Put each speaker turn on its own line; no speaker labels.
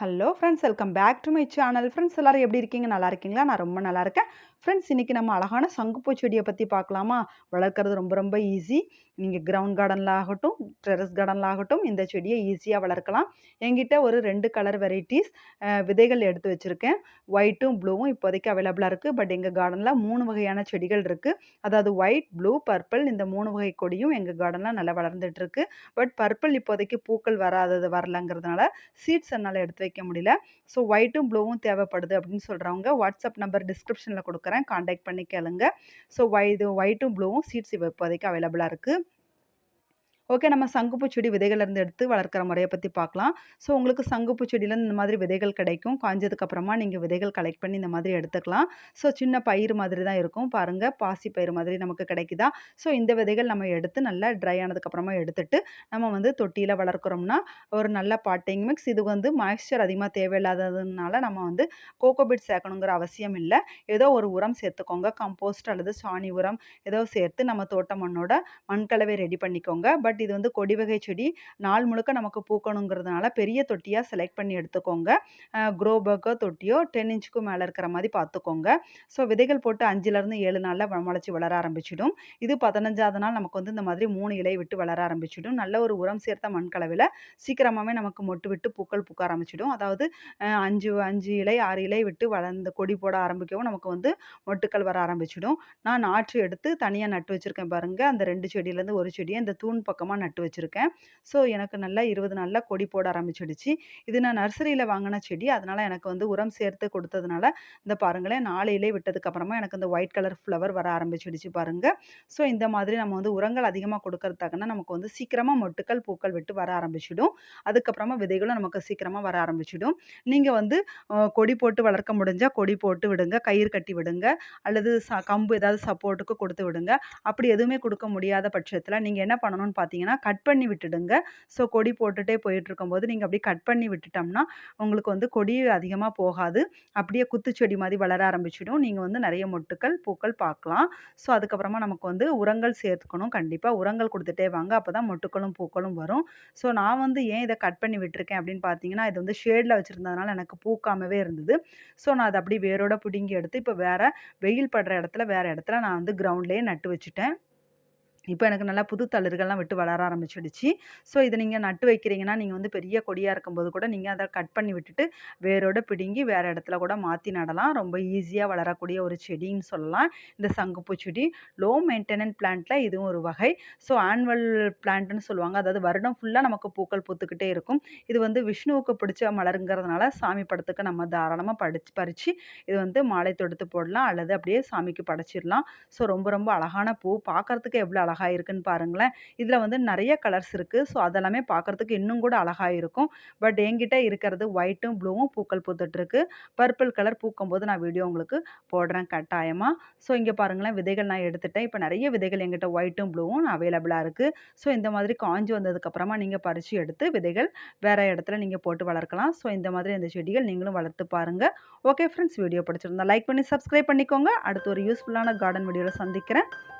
hello friends welcome back to my channel friends எல்லோரும் எப்படி இருக்கீங்க நல்லா இருக்கீங்களா நான் ரொம்ப நல்லா இருக்கேன் ஃப்ரெண்ட்ஸ் இன்றைக்கி நம்ம அழகான சங்குப்பூ செடியை பற்றி பார்க்கலாமா வளர்க்குறது ரொம்ப ரொம்ப ஈஸி நீங்கள் கிரவுண்ட் கார்டனில் ஆகட்டும் டெரஸ் கார்டனில் ஆகட்டும் இந்த செடியை ஈஸியாக வளர்க்கலாம் எங்கிட்ட ஒரு ரெண்டு கலர் வெரைட்டிஸ் விதைகள் எடுத்து வச்சுருக்கேன் ஒயிட்டும் ப்ளூவும் இப்போதைக்கு அவைலபிளாக இருக்குது பட் எங்கள் கார்டனில் மூணு வகையான செடிகள் இருக்குது அதாவது ஒயிட் ப்ளூ பர்பிள் இந்த மூணு வகை கொடியும் எங்கள் கார்டனில் நல்லா வளர்ந்துட்டுருக்கு பட் பர்பிள் இப்போதைக்கு பூக்கள் வராதது வரலங்கிறதுனால சீட்ஸ் என்னால் எடுத்து வைக்க முடியல ஸோ ஒயிட்டும் ப்ளூவும் தேவைப்படுது அப்படின்னு சொல்கிறவங்க வாட்ஸ்அப் நம்பர் டிஸ்கிரிப்ஷனில் கொடுக்குறேன் காண்டாக்ட் பண்ணி கேளுங்க ஸோ ஒய் இது ஒயிட்டும் ப்ளூவும் சீட்ஸ் இப்போதைக்கு அவைலபிளாக இருக்குது ஓகே நம்ம சங்குப்பூ செடி விதைகள்லேருந்து எடுத்து வளர்க்குற முறையை பற்றி பார்க்கலாம் ஸோ உங்களுக்கு சங்குப்பு செடியில் இந்த மாதிரி விதைகள் கிடைக்கும் காஞ்சதுக்கப்புறமா நீங்கள் விதைகள் கலெக்ட் பண்ணி இந்த மாதிரி எடுத்துக்கலாம் ஸோ சின்ன பயிர் மாதிரி தான் இருக்கும் பாருங்கள் பாசி பயிர் மாதிரி நமக்கு கிடைக்குதா ஸோ இந்த விதைகள் நம்ம எடுத்து நல்லா ட்ரை ஆனதுக்கப்புறமா எடுத்துட்டு நம்ம வந்து தொட்டியில் வளர்க்குறோம்னா ஒரு நல்ல பாட்டிங் மிக்ஸ் இது வந்து மாய்ஸ்சர் அதிகமாக தேவையில்லாததுனால நம்ம வந்து கோகோபிட் சேர்க்கணுங்கிற அவசியம் இல்லை ஏதோ ஒரு உரம் சேர்த்துக்கோங்க கம்போஸ்ட் அல்லது சாணி உரம் ஏதோ சேர்த்து நம்ம தோட்ட மண்ணோட மண்கலவை ரெடி பண்ணிக்கோங்க பட் பட் இது வந்து கொடி வகை செடி நாள் முழுக்க நமக்கு பூக்கணுங்கிறதுனால பெரிய தொட்டியாக செலக்ட் பண்ணி எடுத்துக்கோங்க க்ரோ தொட்டியோ டென் இன்ச்சுக்கும் மேலே இருக்கிற மாதிரி பார்த்துக்கோங்க ஸோ விதைகள் போட்டு அஞ்சுலேருந்து ஏழு நாளில் முளைச்சி வளர ஆரம்பிச்சிடும் இது பதினஞ்சாவது நாள் நமக்கு வந்து இந்த மாதிரி மூணு இலை விட்டு வளர ஆரம்பிச்சிடும் நல்ல ஒரு உரம் சேர்த்த மண்கலவில் சீக்கிரமாகவே நமக்கு மொட்டு விட்டு பூக்கள் பூக்க ஆரம்பிச்சிடும் அதாவது அஞ்சு அஞ்சு இலை ஆறு இலை விட்டு வளர்ந்து கொடி போட ஆரம்பிக்கவும் நமக்கு வந்து மொட்டுக்கள் வர ஆரம்பிச்சிடும் நான் நாற்று எடுத்து தனியாக நட்டு வச்சுருக்கேன் பாருங்கள் அந்த ரெண்டு செடியிலேருந்து ஒரு செடியை இந்த தூண் பக்கம் பக்கமாக நட்டு வச்சுருக்கேன் ஸோ எனக்கு நல்லா இருபது நாளில் கொடி போட ஆரம்பிச்சிடுச்சு இது நான் நர்சரியில் வாங்கின செடி அதனால் எனக்கு வந்து உரம் சேர்த்து கொடுத்ததுனால இந்த பாருங்களேன் நாளையிலே விட்டதுக்கப்புறமா எனக்கு இந்த ஒயிட் கலர் ஃப்ளவர் வர ஆரம்பிச்சிடுச்சு பாருங்கள் ஸோ இந்த மாதிரி நம்ம வந்து உரங்கள் அதிகமாக கொடுக்கறதுக்காகனா நமக்கு வந்து சீக்கிரமாக மொட்டுக்கள் பூக்கள் விட்டு வர ஆரம்பிச்சிடும் அதுக்கப்புறமா விதைகளும் நமக்கு சீக்கிரமாக வர ஆரம்பிச்சிடும் நீங்கள் வந்து கொடி போட்டு வளர்க்க முடிஞ்சால் கொடி போட்டு விடுங்க கயிறு கட்டி விடுங்க அல்லது ச கம்பு ஏதாவது சப்போர்ட்டுக்கு கொடுத்து விடுங்க அப்படி எதுவுமே கொடுக்க முடியாத பட்சத்தில் நீங்கள் என்ன பண்ணணும்னு பார்த்தீங்கன்னா பார்த்தீங்கன்னா கட் பண்ணி விட்டுடுங்க ஸோ கொடி போட்டுகிட்டே போயிட்டுருக்கும்போது நீங்கள் அப்படியே கட் பண்ணி விட்டுட்டோம்னா உங்களுக்கு வந்து கொடி அதிகமாக போகாது அப்படியே குத்துச்செடி மாதிரி வளர ஆரம்பிச்சிடும் நீங்கள் வந்து நிறைய மொட்டுக்கள் பூக்கள் பார்க்கலாம் ஸோ அதுக்கப்புறமா நமக்கு வந்து உரங்கள் சேர்த்துக்கணும் கண்டிப்பாக உரங்கள் கொடுத்துட்டே வாங்க அப்போ தான் மொட்டுக்களும் பூக்களும் வரும் ஸோ நான் வந்து ஏன் இதை கட் பண்ணி விட்டுருக்கேன் அப்படின்னு பார்த்தீங்கன்னா இது வந்து ஷேடில் வச்சுருந்ததுனால எனக்கு பூக்காமவே இருந்தது ஸோ நான் அதை அப்படி வேரோட பிடுங்கி எடுத்து இப்போ வேறு வெயில் படுற இடத்துல வேறு இடத்துல நான் வந்து கிரவுண்ட்லேயே நட்டு வச்சுட்டேன் இப்போ எனக்கு நல்லா புது தளிர்கள்லாம் விட்டு வளர ஆரம்பிச்சிடுச்சு ஸோ இதை நீங்கள் நட்டு வைக்கிறீங்கன்னா நீங்கள் வந்து பெரிய கொடியாக இருக்கும்போது கூட நீங்கள் அதை கட் பண்ணி விட்டுட்டு வேரோட பிடுங்கி வேறு இடத்துல கூட மாற்றி நடலாம் ரொம்ப ஈஸியாக வளரக்கூடிய ஒரு செடின்னு சொல்லலாம் இந்த சங்குப்பூ செடி லோ மெயின்டெனன்ட் பிளான்ட்டில் இதுவும் ஒரு வகை ஸோ ஆனுவல் பிளான்ட்னு சொல்லுவாங்க அதாவது வருடம் ஃபுல்லாக நமக்கு பூக்கள் பூத்துக்கிட்டே இருக்கும் இது வந்து விஷ்ணுவுக்கு பிடிச்ச மலருங்கிறதுனால சாமி படத்துக்கு நம்ம தாராளமாக படிச்சு பறித்து இது வந்து மாலை தொடுத்து போடலாம் அல்லது அப்படியே சாமிக்கு படைச்சிடலாம் ஸோ ரொம்ப ரொம்ப அழகான பூ பார்க்குறதுக்கு எவ்வளோ அழகாக அழகாக இருக்குன்னு பாருங்களேன் இதில் வந்து நிறைய கலர்ஸ் இருக்குது ஸோ அதெல்லாமே பார்க்குறதுக்கு இன்னும் கூட அழகாக இருக்கும் பட் எங்கிட்ட இருக்கிறது ஒயிட்டும் ப்ளூவும் பூக்கள் பூத்துட்ருக்கு பர்பிள் கலர் பூக்கும் போது நான் வீடியோ உங்களுக்கு போடுறேன் கட்டாயமாக ஸோ இங்கே பாருங்களேன் விதைகள் நான் எடுத்துட்டேன் இப்போ நிறைய விதைகள் எங்கிட்ட ஒயிட்டும் ப்ளூவும் அவைலபிளாக இருக்குது ஸோ இந்த மாதிரி காஞ்சி வந்ததுக்கப்புறமா நீங்கள் பறித்து எடுத்து விதைகள் வேறு இடத்துல நீங்கள் போட்டு வளர்க்கலாம் ஸோ இந்த மாதிரி இந்த செடிகள் நீங்களும் வளர்த்து பாருங்கள் ஓகே ஃப்ரெண்ட்ஸ் வீடியோ பிடிச்சிருந்தா லைக் பண்ணி சப்ஸ்கிரைப் பண்ணிக்கோங்க அடுத்து ஒரு யூஸ்ஃபுல்லான கார்டன் வீடியோவில் சந்திக்கிறேன்